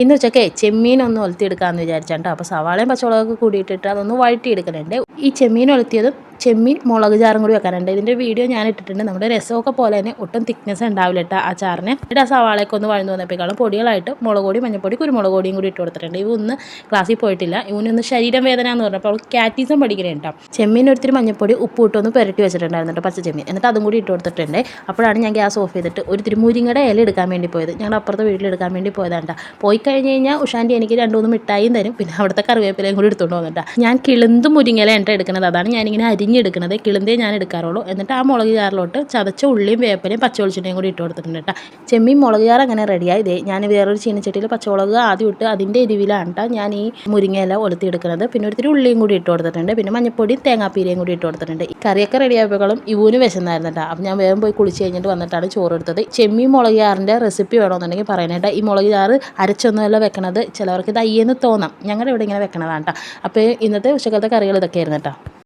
ഇന്ന് ഉച്ചക്കേ ചെമ്മീൻ ഒന്ന് ഒലത്തിയെടുക്കാമെന്ന് വിചാരിച്ചാട്ടോ അപ്പോൾ സവാളയും പച്ചമുളകൊക്കെ കൂടിയിട്ടിട്ട് അതൊന്ന് വഴറ്റിയെടുക്കലുണ്ട്. ഈ ചെമ്മീൻ ഒലത്തിയതും ചെമ്മീൻ മുളക് ചാറും കൂടി വെക്കാനുണ്ട്. ഇതിന്റെ വീഡിയോ ഞാൻ ഇട്ടിട്ടുണ്ട്. നമ്മുടെ രസമൊക്കെ പോലെ തന്നെ ഒട്ടും തിക്നെസ് ഉണ്ടാവില്ല കേട്ടോ ആ ചാറിന്. എന്നിട്ട് ആ സവാളയൊക്കെ ഒന്ന് വഴന്നു വന്നപ്പോഴേക്കാളും പൊടികളായിട്ട് മുളക് പൊടി മഞ്ഞപ്പൊടി കുരുമുളക് പൊടിയും കൂടി ഇട്ട് കൊടുത്തിട്ടുണ്ട്. ഇവ ഒന്ന് ക്ലാസ്സിൽ പോയിട്ടില്ല. ഇവനൊന്ന് ശരീരം വേദന എന്ന് പറഞ്ഞപ്പോൾ അവൾ കാറ്റീസം പഠിക്കണേ കേട്ടോ ചെമ്മീൻ ഒരുത്തിരി മഞ്ഞപ്പൊടി ഉപ്പ് ഇട്ടൊന്ന് പുരട്ടി വെച്ചിട്ടുണ്ടായിരുന്നു പച്ച ചെമ്മീൻ. എന്നിട്ട് അതും കൂടി ഇട്ട് കൊടുത്തിട്ടുണ്ട്. അപ്പോഴാണ് ഞാൻ ഗ്യാസ് ഓഫ് ചെയ്തിട്ട് ഒരു തിരുമുരിങ്ങയുടെ ഇല എടുക്കാൻ വേണ്ടി പോയത്. ഞങ്ങൾ അപ്പുറത്തെ വീട്ടിൽ എടുക്കാൻ വേണ്ടി പോയതാണ്ട പോയി കഴിഞ്ഞ് കഴിഞ്ഞാൽ ഉഷാന്റെ എനിക്ക് രണ്ട് മൂന്ന് മിഠായിയും തരും. പിന്നെ അവിടുത്തെ കറിവേപ്പിലയും കൂടി എടുത്തുകൊണ്ട് വന്നിട്ടാണ് ഞാൻ കിളുന്ത് മുരിങ്ങല എന്റെ എടുക്കുന്നത് അതാണ് ഞാനിങ്ങനെ അരിഞ്ഞെടുക്കുന്നത് കിളിന്തേ ഞാൻ എടുക്കാറുള്ളൂ. എന്നിട്ട് ആ മുളക് ചാറിലോട്ട് ചതച്ച ഉള്ളിയും വേപ്പലയും പച്ചവെളിച്ചെണ്ണയും കൂടി ഇട്ട് കൊടുത്തിട്ടുണ്ട് കേട്ടോ. ചെമ്മീൻ മുളക് ചാറ് അങ്ങനെ റെഡിയായി ഇതേ ഞാൻ വേറൊരു ചീനച്ചട്ടിയിൽ പച്ചമുളക് ആദ്യം ഇട്ട് അതിന്റെ എരിവിലാണ് കേട്ടോ ഞാൻ ഈ മുരിങ്ങയില എടുക്കുന്നത് പിന്നെ ഒരുത്തിരി ഉള്ളിയും കൂടി ഇട്ട് കൊടുത്തിട്ടുണ്ട്. പിന്നെ മഞ്ഞപ്പൊടിയും തേങ്ങാപ്പീരയും കൂടി ഇട്ട് കൊടുത്തിട്ടുണ്ട്. കറിയൊക്കെ റെഡിയായപ്പോഴും ഇവന് വിശന്നായിരുന്നു കേട്ടോ. അപ്പം ഞാൻ വേഗം പോയി കുളിച്ച് കഴിഞ്ഞിട്ട് വന്നിട്ടാണ് ചോറ് എടുത്തത്. ചെമ്മീൻ മുളക് ചാറിന്റെ റെസിപ്പി വേണമെന്നുണ്ടെങ്കിൽ പറയണേ പറയണേട്ടാ ഈ മുളക് ചാറ് അരച്ചൊന്നുമല്ല വെക്കണത്. ചിലവർക്ക് ഇത് അയ്യെന്ന് തോന്നാം. ഞങ്ങളുടെ ഇവിടെ ഇങ്ങനെ വെക്കണതാണ് കേട്ടോ. അപ്പോൾ ഇന്നത്തെ ഉച്ചക്കത്തെ കറികൾ ഇതൊക്കെ ആയിരുന്നു കേട്ടോ.